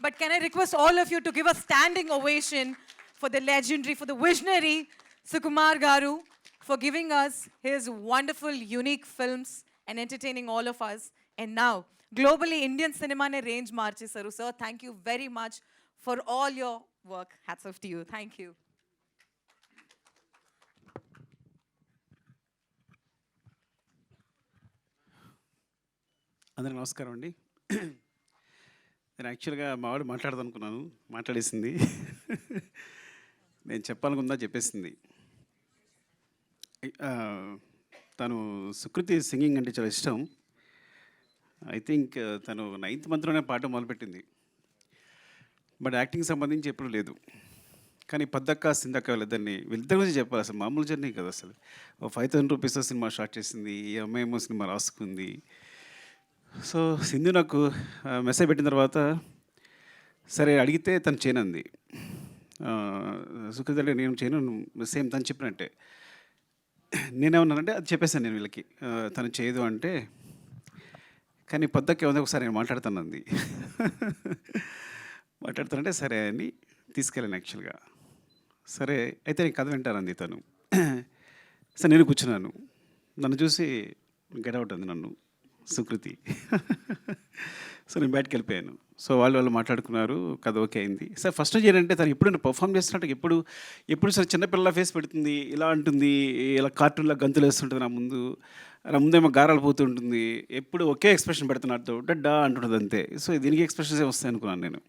But can I request all of you to give a standing ovation for the legendary, for the visionary Sukumar Garu for giving us his wonderful, unique films and entertaining all of us. And now, globally, Indian cinema ne range marchesaru. Sir, thank you very much for all your work. Hats off to you. Thank you. అందరికి నమస్కారం అండి నేను యాక్చువల్గా మా వాడు మాట్లాడదనుకున్నాను మాట్లాడేసింది. నేను చెప్పాలనుకుందా చెప్పేసింది. తను సుకృతి సింగింగ్ అంటే చాలా ఇష్టం. ఐ థింక్ తను నైన్త్ మంత్లోనే పాట మొదలుపెట్టింది. బట్ యాక్టింగ్ సంబంధించి ఎప్పుడు లేదు. కానీ పద్దక్క సిందక్క వీళ్ళిద్దరిని వీళ్ళిద్దరి గురించి చెప్పాలి అసలు. మామూలు జర్నీ కదా అసలు. Five thousand rupees cinema start చేసింది. ఈ అమ్మాయి ఏమో సినిమా రాసుకుంది. సో సింధు నాకు మెసేజ్ పెట్టిన తర్వాత సరే అడిగితే తను చేయనంది. సుఖిత నేను చేయను సేమ్ తను చెప్పినట్టే. నేనేమన్నానంటే అది చెప్పేశాను నేను వీళ్ళకి తను చేయదు అంటే కానీ పొద్దుకే ఉంది ఒకసారి నేను మాట్లాడుతానంది. మాట్లాడుతానంటే సరే అని తీసుకెళ్ళాను యాక్చువల్గా. సరే అయితే నేను కథ వింటానంది తను. సరే నేను కూర్చున్నాను. నన్ను చూసి గెట్ అవుట్ అంది నన్ను. సుకృతి. సో నేను బయటకు వెళ్ళిపోయాను. సో వాళ్ళు వాళ్ళు మాట్లాడుకున్నారు కథ ఓకే అయింది. సార్ ఫస్ట్ చేయాలంటే ఏంటంటే తను ఎప్పుడు పర్ఫామ్ చేస్తున్నట్టు ఎప్పుడు ఎప్పుడు సరే చిన్నపిల్లల ఫేస్ పెడుతుంది ఇలా ఉంటుంది ఇలా కార్టూన్లో గంతులు వేస్తుంటుంది నా ముందు నా ముందేమో గారాలు పోతుంటుంది ఎప్పుడు ఒకే ఎక్స్ప్రెషన్ పెడుతున్నట్టు డడ్డా అంటుంటుంది అంతే. సో దీనికి ఎక్స్ప్రెషన్స్ ఏ వస్తాయి అనుకున్నాను నేను.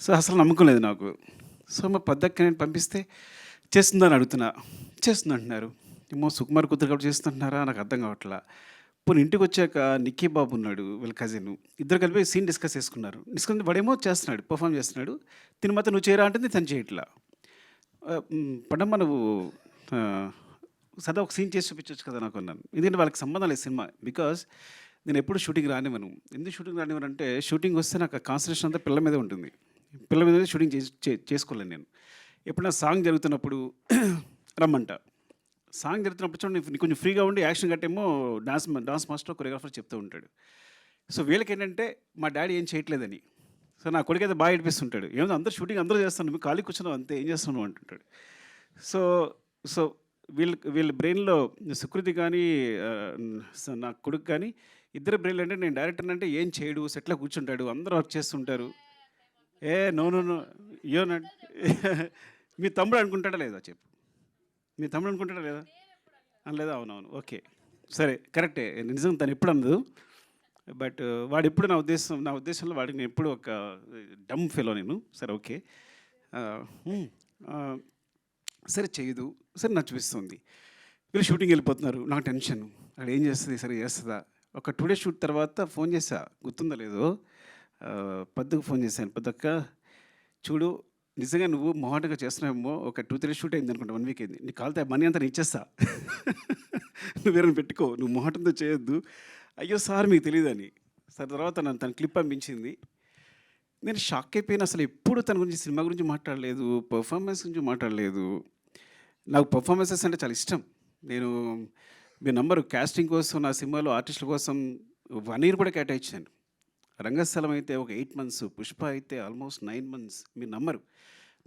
సో అసలు నమ్మకం లేదు నాకు. సో మా పద్దక్క నేను పంపిస్తే చేస్తుందని అడుగుతున్నా. చేస్తుంది అంటున్నారు ఏమో సుకుమార్ కూతురు కాబట్టి చేస్తుంటున్నారా నాకు అర్థం కావట్లా. పోనీ ఇంటికి వచ్చాక నిక్కీ బాబు ఉన్నాడు వీళ్ళ కజిన్. ఇద్దరు కలిపి సీన్ డిస్కస్ చేసుకున్నారు. డిస్కస్ వాడేమో చేస్తున్నాడు పర్ఫామ్ చేస్తున్నాడు. తిని మాత్రం నువ్వు చేయరా అంటే తను చేయట్లా. పడమ్మ నువ్వు సదా ఒక సీన్ చేసి చూపించవచ్చు కదా నాకు అన్నాను. ఎందుకంటే వాళ్ళకి సంబంధం లేదు సినిమా. బికాస్ నేను ఎప్పుడు షూటింగ్ రానివ్వను. ఎందుకు షూటింగ్ రానివ్వను అంటే షూటింగ్ వస్తే నాకు కాన్సన్ట్రేషన్ అంతా పిల్లల మీద ఉంటుంది. పిల్ల మీద షూటింగ్ చేసి చే- చేసుకోలేను నేను. ఎప్పుడైనా సాంగ్ జరుగుతున్నప్పుడు రమ్మంట. సాంగ్ జరుగుతున్నప్పుడు చూడండి కొంచెం ఫ్రీగా ఉండి యాక్షన్ కట్టేమో డాన్స్ డాన్స్ మాస్టర్ కొరియోగ్రాఫర్ చెప్తూ ఉంటాడు. సో వీళ్ళకి ఏంటంటే మా డాడీ ఏం చేయట్లేదని. సో నా కొడుకు అయితే బాగా ఏడిపిస్తుంటాడు. ఏమో అందరూ షూటింగ్ అందరూ చేస్తాను మీకు ఖాళీ కూర్చున్నావు అంతే ఏం చేస్తున్నావు? అంటుంటాడు. సో సో వీళ్ళ వీళ్ళ బ్రెయిన్లో సుకృతి కానీ సో నా కొడుకు కానీ ఇద్దరు బ్రెయిన్లో అంటే నేను డైరెక్టర్ అంటే ఏం చేయడు సెట్లో కూర్చుంటాడు అందరూ వర్క్ చేస్తుంటారు. ఏ నో నో నో యో నట్ మీ తమ్ముడు అనుకుంటాడా లేదా చెప్పు. మీ తమ్ముడు అనుకుంటాడా లేదా? అనలేదా అవునవును. ఓకే. సరే కరెక్టే. నిజం తను ఎప్పుడు అనదు. బట్ వాడు ఎప్పుడు నా ఉద్దేశం నా ఉద్దేశంలో వాడికి నేను ఎప్పుడు ఒక డమ్ ఫెలో నేను. సరే ఓకే. సరే చేయదు. సరే నాకు చూపిస్తుంది. వీళ్ళు షూటింగ్ వెళ్ళిపోతున్నారు. నాకు టెన్షన్. అక్కడ ఏం చేస్తుంది? సరే చేస్తుందా? ఒక టూ డేస్ షూట్ తర్వాత ఫోన్ చేసా గుర్తుందో లేదో? ఆ, పద్దుకు ఫోన్ చేశాను. పద్దక్క చూడు నిజంగా నువ్వు మొహాటగా చేస్తున్నావేమో ఒక టూ త్రీ షూట్ అయింది అనుకుంటా వన్ వీక్ అయింది. నీకు కాలితే మనీ అంతా నేను ఇచ్చేస్తా. నువ్వు పెట్టుకో నువ్వు మొహటంతో చేయొద్దు. అయ్యో సార్ మీకు తెలియదని సార్ తర్వాత నన్ను తన క్లిప్ పంపించింది. నేను షాక్ అయిపోయిన. అసలు ఎప్పుడు తన గురించి సినిమా గురించి మాట్లాడలేదు పర్ఫార్మెన్స్ గురించి మాట్లాడలేదు. నాకు పర్ఫార్మెన్సెస్ అంటే చాలా ఇష్టం. నేను మీ నంబరు క్యాస్టింగ్ కోసం నా సినిమాలో ఆర్టిస్టుల కోసం వన్ ఇయర్ కూడా కేటాయించాను. రంగస్థలం అయితే ఒక ఎయిట్ మంత్స్ పుష్ప అయితే ఆల్మోస్ట్ నైన్ మంత్స్ మీరు నమ్మరు.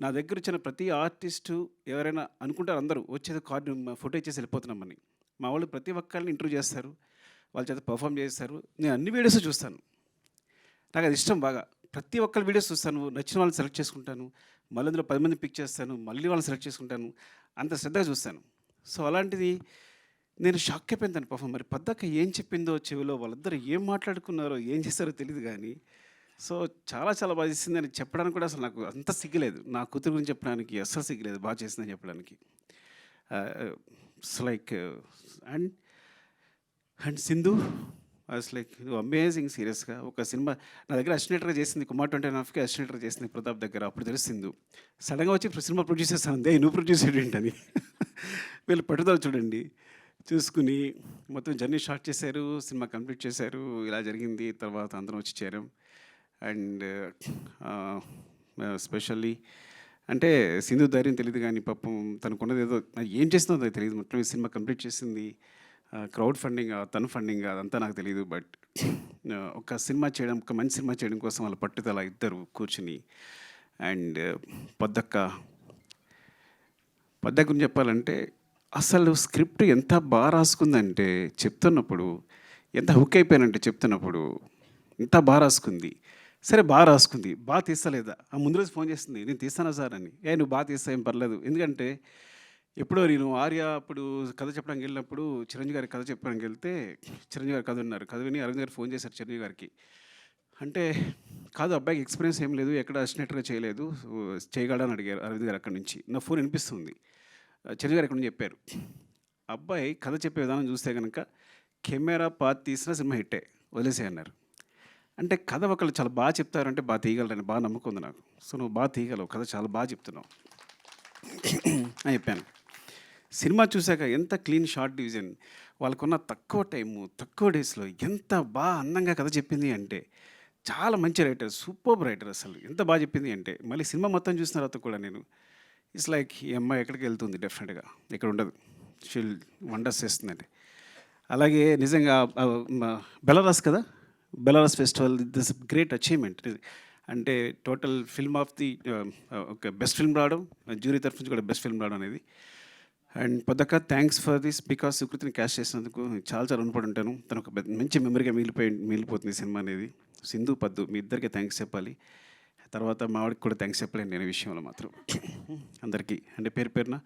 నా దగ్గర వచ్చిన ప్రతి ఆర్టిస్టు ఎవరైనా అనుకుంటారు అందరూ వచ్చేది కార్డు ఫోటో ఇచ్చేసి వెళ్ళిపోతున్నామని మా వాళ్ళు ప్రతి ఒక్కరిని ఇంటర్వ్యూ చేస్తారు వాళ్ళ చేత పర్ఫామ్ చేస్తారు నేను అన్ని వీడియోస్ చూస్తాను. నాకు అది ఇష్టం బాగా. ప్రతి ఒక్కరి వీడియోస్ చూస్తాను నచ్చిన వాళ్ళని సెలెక్ట్ చేసుకుంటాను మళ్ళీ అందులో పది మంది పిక్ చేస్తాను మళ్ళీ వాళ్ళని సెలెక్ట్ చేసుకుంటాను అంత శ్రద్ధగా చూస్తాను. సో అలాంటిది నేను షాక్ అయిపోయింది పాపం. మరి పద్దక్క ఏం చెప్పిందో చెవిలో వాళ్ళిద్దరు ఏం మాట్లాడుకున్నారో ఏం చేస్తారో తెలియదు కానీ సో చాలా చాలా బాగా అని చెప్పడానికి కూడా అసలు నాకు అంత సిగ్గులేదు. నా కూతురు గురించి చెప్పడానికి అస్సలు సిగ్గులేదు బాగా చేసిందని చెప్పడానికి. It's like and and Sindhu as like amazing సీరియస్గా ఒక సినిమా నా దగ్గర అసినేటర్గా చేసింది కుమార్ ట్వంటీ హాఫ్కి అసినేటర్ చేసింది ప్రతాప్ దగ్గర. అప్పుడు తెలిసింది సడన్గా వచ్చి సినిమా ప్రొడ్యూస్ చేస్తాను అందే నువ్వు ప్రొడ్యూస్ ఏంటని? వీళ్ళు పట్టుదల చూడండి. చూసుకుని మొత్తం జర్నీ షార్ట్ చేశారు సినిమా కంప్లీట్ చేశారు ఇలా జరిగింది తర్వాత అందరం వచ్చి చేరాం. అండ్ స్పెషల్లీ అంటే సింధు ధైర్యం తెలియదు కానీ పాపం తనకున్నది ఏదో ఏం చేస్తుందో తెలియదు మొత్తం సినిమా కంప్లీట్ చేసింది. క్రౌడ్ ఫండింగ్ తన ఫండింగ్ అదంతా నాకు తెలియదు బట్ ఒక సినిమా చేయడం ఒక మంచి సినిమా చేయడం కోసం వాళ్ళ పట్టుదల ఇద్దరు కూర్చుని అండ్ పొద్దక్క పద్య గురించి చెప్పాలంటే అసలు స్క్రిప్ట్ ఎంత బాగా రాసుకుందంటే చెప్తున్నప్పుడు ఎంత హుక్ అయిపోయానంటే చెప్తున్నప్పుడు ఎంత బాగా రాసుకుంది. సరే బాగా రాసుకుంది. బాగా తీస్తలేదా? ఆ ముందు రోజు ఫోన్ చేస్తుంది నేను తీస్తానా సార్? అని. ఏ నువ్వు బాగా తీస్తా ఏం పర్లేదు. ఎందుకంటే ఎప్పుడో నేను ఆర్య అప్పుడు కథ చెప్పడానికి వెళ్ళినప్పుడు చిరంజీవి గారి కథ చెప్పడానికి వెళ్తే చిరంజీవి గారి కథ ఉన్నారు కథ విని అరవింద్ గారు ఫోన్ చేశారు చిరంజీవి గారికి. అంటే కాదు అబ్బాయికి ఎక్స్పీరియన్స్ ఏం లేదు ఎక్కడ అసినట్టుగా చేయలేదు. చేయగలడని అడిగారు అరవింద్ గారు అక్కడి నుంచి. నా ఫోన్ వినిపిస్తుంది. చిరంజీవి గారు ఇక్కడ నుంచి చెప్పారు. అబ్బాయి కథ చెప్పే విధానం చూస్తే కనుక కెమెరా పాత్ తీసిన సినిమా హిట్టే వదిలేసే అన్నారు. అంటే కథ ఒకళ్ళు చాలా బాగా చెప్తారంటే బాగా తీయగలరని బాగా నమ్మకం ఉంది నాకు. సో నువ్వు బాగా తీయగలవు కథ చాలా బాగా చెప్తున్నావు అని చెప్పాను. సినిమా చూశాక ఎంత క్లీన్ షార్ట్ డివిజన్ వాళ్ళకున్న తక్కువ టైము తక్కువ డేస్లో ఎంత బాగా అందంగా కథ చెప్పింది అంటే చాలా మంచి రైటర్ సూపర్ రైటర్ అసలు. ఎంత బాగా చెప్పింది అంటే మళ్ళీ సినిమా మొత్తం చూసిన తర్వాత కూడా నేను ఇట్స్ లైక్ ఈ అమ్మాయి ఎక్కడికి వెళ్తుంది డెఫినెట్గా ఇక్కడ ఉండదు. షీల్ వండర్స్ చేస్తుందండి. అలాగే నిజంగా బెలరస్ కదా? Belarus festival this great achievement అంటే టోటల్ ఫిల్మ్ ఆఫ్ ది ఒక బెస్ట్ ఫిల్మ్ రావడం జ్యూరీ తరఫు నుంచి కూడా బెస్ట్ ఫిల్మ్ రావడం అనేది. అండ్ పొద్దక్క థ్యాంక్స్ ఫర్ దిస్ బికాస్ సుకృతిని క్యాష్ చేసినందుకు చాలా చాలా రుణపడి ఉంటాను. తను ఒక పెద్ద- మంచి మెమరీగా మిగిలిపోయి మిగిలిపోతుంది సినిమా అనేది. సింధు పద్దు మీ ఇద్దరికి థ్యాంక్స్ చెప్పాలి. తర్వాత మా వాడికి కూడా థ్యాంక్స్ చెప్పలేను నేను విషయంలో మాత్రం. అందరికీ. అంటే పేరు పేరున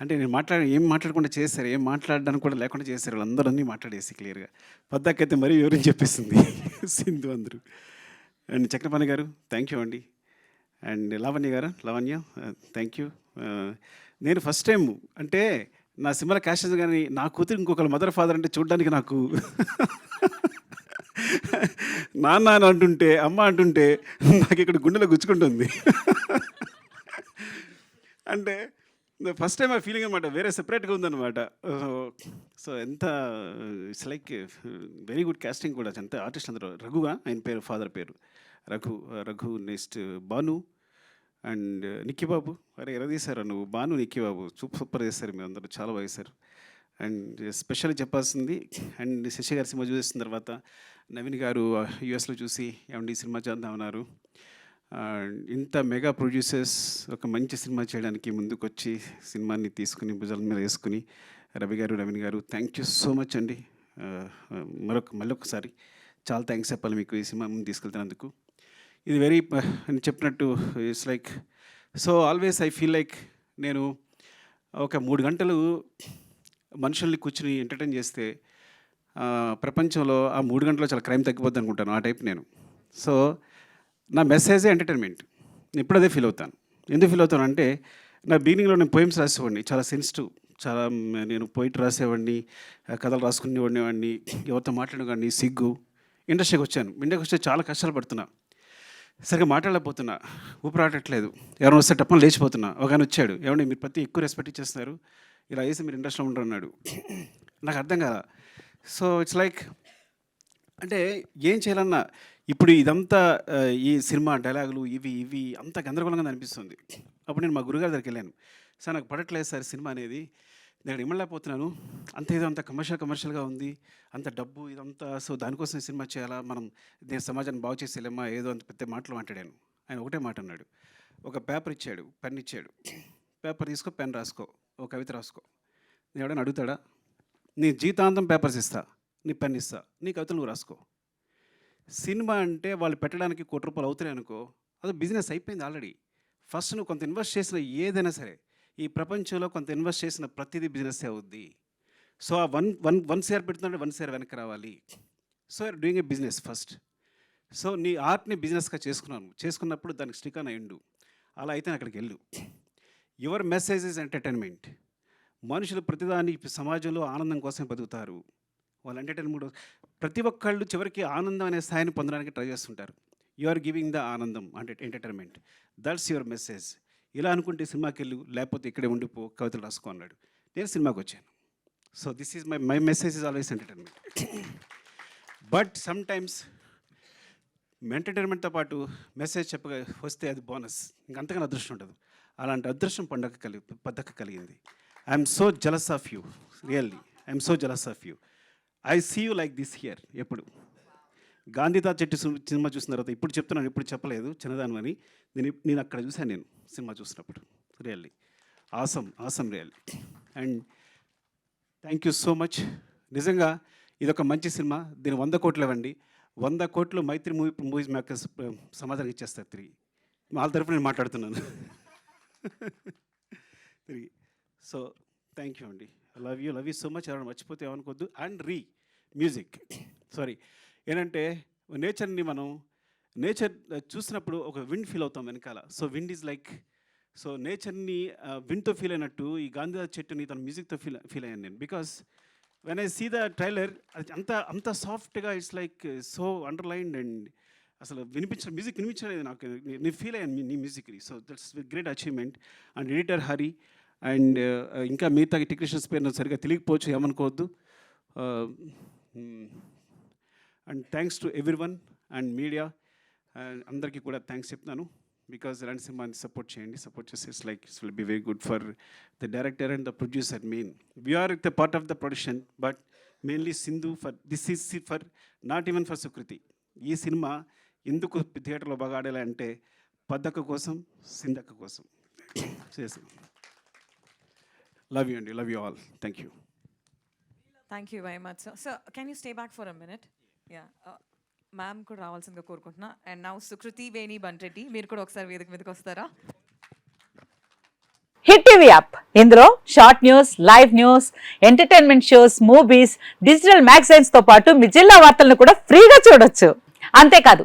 అంటే నేను మాట్లాడ ఏం మాట్లాడకుండా చేశారు ఏం మాట్లాడడానికి కూడా లేకుండా చేశారు వాళ్ళందరూ అన్నీ మాట్లాడేసి క్లియర్గా పద్దాకైతే మరీ వివరించి చెప్పేసింది సింధు అందరూ. And Chakrapani garu thank you అండి. And Lavanya garu Lavanya thank you నేను ఫస్ట్ టైం అంటే నా సినిమాలో క్యాష్ కానీ నా కూతురు ఇంకొకరు మదర్ ఫాదర్ అంటే చూడడానికి నాకు నాన్న అని అంటుంటే అమ్మ అంటుంటే నాకు ఇక్కడ గుండెలో గుచ్చుకుంటుంది. అంటే ఫస్ట్ టైం ఆ ఫీలింగ్ అనమాట వేరే సెపరేట్గా ఉందన్నమాట. సో ఎంత it's like very good casting కూడా. ఎంత ఆర్టిస్ట్ అందరూ. రఘుగా ఆయన పేరు ఫాదర్ పేరు. రఘు రఘు నెక్స్ట్ బాను అండ్ నిక్కి బాబు అరే ఎలా తీశారు నువ్వు? బాను నిక్కి బాబు సూపర్ సూపర్ చేస్తారు మీరు అందరూ. చాలా బాగా చేశారు. అండ్ స్పెషల్ చెప్పాల్సింది అండ్ శశి గారి సినిమా చూసిన తర్వాత నవీన్ గారు యుఎస్లో చూసి ఏమండి సినిమా చేద్దామన్నారు ఉన్నారు ఇంత మెగా ప్రొడ్యూసర్స్ ఒక మంచి సినిమా చేయడానికి ముందుకొచ్చి సినిమాని తీసుకుని భుజాల మీద వేసుకుని రవి గారు నవీన్ గారు థ్యాంక్ యూ సో మచ్ అండి. మరొక మళ్ళొకసారి చాలా థ్యాంక్స్ చెప్పాలి మీకు ఈ సినిమా ముందు తీసుకెళ్తున్నందుకు. ఇది వెరీ నేను చెప్పినట్టు it's like so always I feel like నేను ఒక మూడు గంటలు మనుషుల్ని కూర్చుని ఎంటర్టైన్ చేస్తే ప్రపంచంలో ఆ మూడు గంటల్లో చాలా క్రైమ్ తగ్గిపోద్ది అనుకుంటాను ఆ టైప్ నేను. సో నా మెసేజే ఎంటర్టైన్మెంట్. నేను ఇప్పుడు అదే ఫీల్ అవుతాను. ఎందుకు ఫీల్ అవుతాను అంటే నా బిగినింగ్లో నేను పోయిమ్స్ రాసేవాడిని చాలా సెన్సిటివ్ చాలా నేను పోయిట్ రాసేవాడిని కథలు రాసుకునేవాడిని ఎవరితో మాట్లాడేవాడిని సిగ్గు ఇండస్ట్రీకి వచ్చాను. ఇండియాకి వస్తే చాలా కష్టాలు పడుతున్నా. సరిగ్గా మాట్లాడలేకపోతున్నా. ఊపిరాడట్లేదు ఎవరైనా వస్తే టప్పని లేచిపోతున్నా. ఒక ఆయన వచ్చాడు. ఏమండి మీరు ప్రతి ఎక్కువ రెస్పెక్ట్ ఇచ్చేస్తున్నారు. ఇలా వేసి మీరు ఇండస్ట్రీలో ఉండరు అన్నాడు నాకు అర్థం కాదా సో ఇట్స్ లైక్ అంటే ఏం చేయాలన్నా ఇప్పుడు ఇదంతా ఈ సినిమా డైలాగులు ఇవి ఇవి అంత గందరగోళంగా అనిపిస్తుంది. అప్పుడు నేను మా గురుగారి దగ్గరికి వెళ్ళాను. సార్ నాకు పడట్లేదు సార్ సినిమా అనేది. నేను ఇమ్మలేకపోతున్నాను అంత ఏదో అంత కమర్షియల్ కమర్షియల్గా ఉంది. అంత డబ్బు ఇదంతా. సో దానికోసం సినిమా చేయాలా? మనం దేని సమాజాన్ని బాగు చేసేలేమా ఏదో అంత పెద్ద మాటలు మాట్లాడాను. ఆయన ఒకటే మాట అన్నాడు. ఒక పేపర్ ఇచ్చాడు పెన్ ఇచ్చాడు. పేపర్ తీసుకో పెన్ రాసుకో. ఒక కవిత రాసుకో. నేను ఎవడైనా అడుగుతాడా? నీ జీతాంతం పేపర్స్ ఇస్తా నీ పెన్ ఇస్తా నీ కవితలు నువ్వు రాసుకో. సినిమా అంటే వాళ్ళు పెట్టడానికి కోటి రూపాయలు అవుతున్నాయి అనుకో అది బిజినెస్ అయిపోయింది ఆల్రెడీ. ఫస్ట్ నువ్వు కొంత ఇన్వెస్ట్ చేసిన ఏదైనా సరే ఈ ప్రపంచంలో కొంత ఇన్వెస్ట్ చేసిన ప్రతిదీ బిజినెస్ అవుద్ది. సో ఆ వన్ వన్ వన్ షేర్ పెడుతుంటే వన్ షేర్ వెనక్కి రావాలి. So are doing a business first. So నీ ఆర్ట్ని బిజినెస్గా చేసుకున్నాను చేసుకున్నప్పుడు దానికి స్టిక్ అని అలా అయితే అక్కడికి వెళ్ళు. Your message is entertainment. మనుషులు ప్రతిదాని సమాజంలో ఆనందం కోసం బతుకుతారు. వాళ్ళు ఎంటర్టైన్మెంట్ ప్రతి ఒక్కళ్ళు చివరికి ఆనందం అనే స్థాయిని పొందడానికి ట్రై చేస్తుంటారు. యు ఆర్ గివింగ్ ద ఆనందం అంటే ఎంటర్టైన్మెంట్ దట్స్ యువర్ మెసేజ్ ఇలా అనుకుంటే సినిమాకి వెళ్ళు లేకపోతే ఇక్కడే ఉండిపో కవితలు రాసుకో అన్నాడు. నేను సినిమాకి వచ్చాను. So this is my my message is always entertainment but sometimes ఎంటర్టైన్మెంట్తో పాటు మెసేజ్ చెప్పగా వస్తే అది బోనస్ ఇంకంతకన్నా అదృష్టం ఉండదు. అలాంటి అదృష్టం పండగ కలిగి పద్దక కలిగింది. I'm so jealous of you really I'm so jealous of you I see you like this here ఎప్పుడు. గాంధీతా చెట్టు సినిమా చూసిన తర్వాత ఇప్పుడు చెప్తున్నాను ఇప్పుడు చెప్పలేదు చిన్నదాని అని నేను నేను అక్కడ చూశాను నేను సినిమా చూసినప్పుడు really awesome awesome really and thank you so much నిజంగా ఇదొక మంచి సినిమా దీని వంద కోట్లు ఇవ్వండి. వంద కోట్లు మైత్రి మూవీ మూవీస్ మేకర్స్ సమాధానం ఇచ్చేస్తారు తిరిగి. వాళ్ళ తరఫున నేను మాట్లాడుతున్నాను. తిరిగి. సో థ్యాంక్ యూ అండి. Love you love you so much ఎవరైనా మర్చిపోతే ఏమనుకోవద్దు. అండ్ రీ మ్యూజిక్ సారీ ఏంటంటే నేచర్ని మనం నేచర్ uh, చూసినప్పుడు ఒక విండ్ ఫీల్ అవుతాం వెనకాల. So wind is like so నేచర్ని విండ్తో ఫీల్ అయినట్టు ఈ గాంధీ చెట్టుని తన మ్యూజిక్తో ఫీల్ ఫీల్ అయ్యాను నేను. Because when I see the trailer అది అంత అంత సాఫ్ట్గా it's like so underlined and అసలు వినిపించిన మ్యూజిక్ వినిపించలేదు నాకు. నేను ఫీల్ అయ్యాను నీ మ్యూజిక్ని so that's great achievement and editor Hari and ఇంకా మిగతా టెక్నీషియన్స్ పేరు నాకు సరిగ్గా తెలియకపోవచ్చు ఏమనుకోవద్దు. And thanks to everyone and media అందరికీ కూడా థ్యాంక్స్ చెప్తున్నాను. బికాజ్ రణసింహాన్ని సపోర్ట్ చేయండి సపోర్ట్ చేసి it's like it's will be very good for the director and the producer main we are the part of the production but mainly Sindhu for this is for not even for Sukriti ఈ cinema ఎందుకు థియేటర్లో బాగా ఆడాలి అంటే పద్దక్క కోసం సింధక్క కోసం. చేసాం లవ్ యూ అండి love you all thank you thank you very much sir sir can you stay back for a minute ya ma'am కూడా రావాల్సిందిగా కోరుకుంటున్నా అండ్ నౌ సుకృతి వేణి బండ్రెడ్డి మీరు కూడా ఒకసారి వేదిక మీదకి వస్తారా హిట్ టీవీ యాప్ ఇందులో short news live news entertainment shows movies digital మ్యాగజైన్స్తో పాటు మీ జిల్లా వార్తలను కూడా ఫ్రీగా చూడొచ్చు. అంతేకాదు